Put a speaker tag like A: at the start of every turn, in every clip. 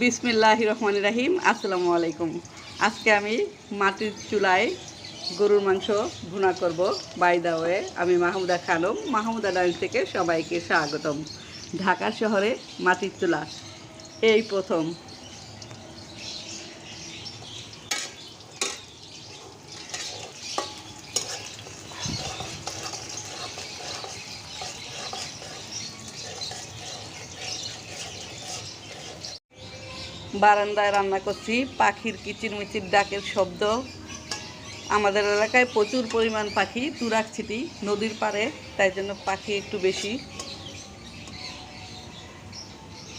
A: বিসমিল্লাহ রহমান রাহিম, আসসালামু আলাইকুম। আজকে আমি মাটির চুলায় গরুর মাংস ভুনা করব বাই দা ওয়ে। আমি মাহমুদা খানম, মাহমুদা ডাইন থেকে সবাইকে স্বাগতম। ঢাকা শহরে মাটির চুলা, এই প্রথম। বারান্দায় রান্না করছি, পাখির কিচিরমিচির ডাকের শব্দ। আমাদের এলাকায় প্রচুর পরিমাণ পাখি তুরাক ছিটি, নদীর পাড়ে, তাই জন্য পাখি একটু বেশি।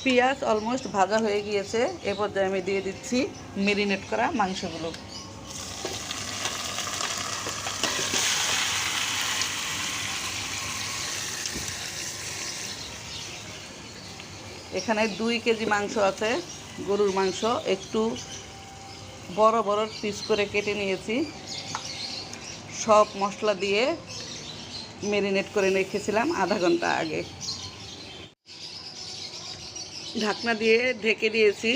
A: পেঁয়াজ অলমোস্ট ভাজা হয়ে গিয়েছে, এ পর্যায়ে আমি দিয়ে দিচ্ছি মেরিনেট করা মাংসগুলো। এখানে দুই কেজি মাংস আছে। গরুর মাংস একটু বড় বড় পিস করে কেটে নিয়েছি। সব মশলা দিয়ে মেরিনেট করে রেখেছিলাম আধা ঘণ্টা আগে। ঢাকনা দিয়ে ঢেকে দিয়েছি।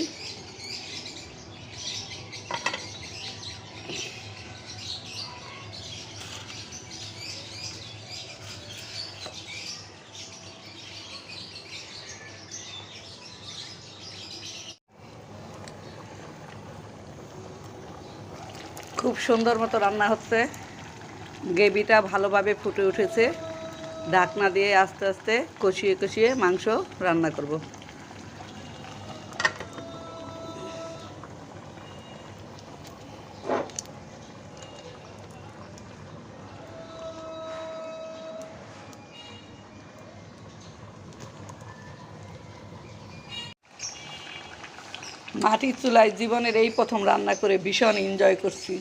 A: খুব সুন্দর মতো রান্না হচ্ছে। গ্রেভিটা ভালোভাবে ফুটে উঠেছে। ঢাকনা দিয়ে আস্তে আস্তে কষিয়ে কষিয়ে মাংস রান্না করব। মাটির চুলায় জীবনের এই প্রথম রান্না করে ভীষণ এনজয় করছি।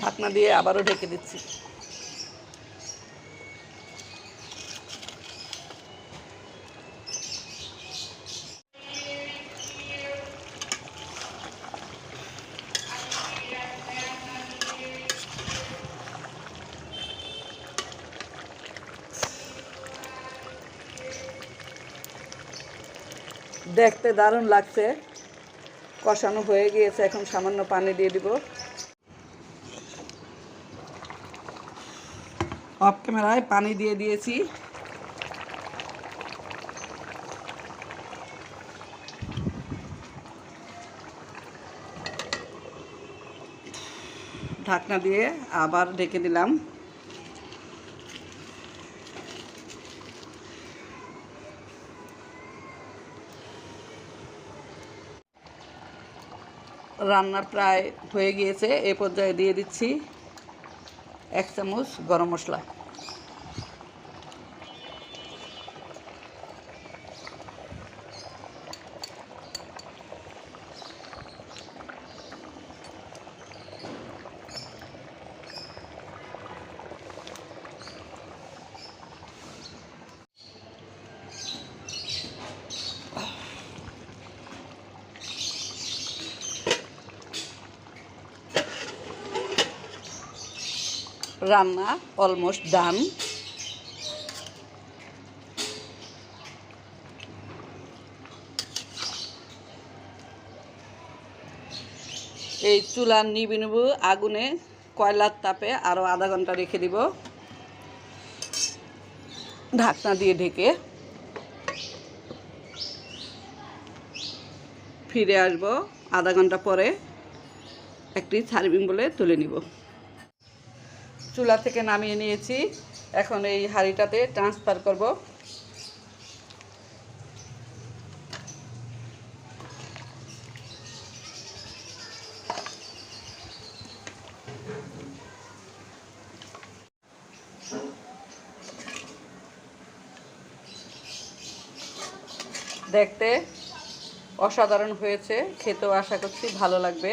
A: ঢাকনা দিয়ে আবারও ঢেকে দিচ্ছি। দেখতে দারুণ লাগছে। কষানো হয়ে গিয়েছে, এখন সামান্য পানি দিয়ে দিব। অফ ক্যামেরায় পানি দিয়ে দিয়েছি। ঢাকনা দিয়ে আবার ঢেকে দিলাম। রান্না প্রায় হয়ে গিয়েছে এ পর্যায়ে দিয়ে দিচ্ছি এক চামচ গরম মশলা। রান্না অলমোস্ট ডান। এই চুলার নিবি নেব আগুনে কয়লার তাপে আরও আধা ঘণ্টা রেখে দিব। ঢাকনা দিয়ে ঢেকে ফিরে আসব। আধা ঘণ্টা পরে একটি সার্ভিং বলে তুলে নিব। চুলা থেকে নামিয়ে নিয়েছি। এখন এই হাঁড়িটাতে ট্রান্সফার করব। দেখতে অসাধারণ হয়েছে, খেতেও আশা করছি ভালো লাগবে।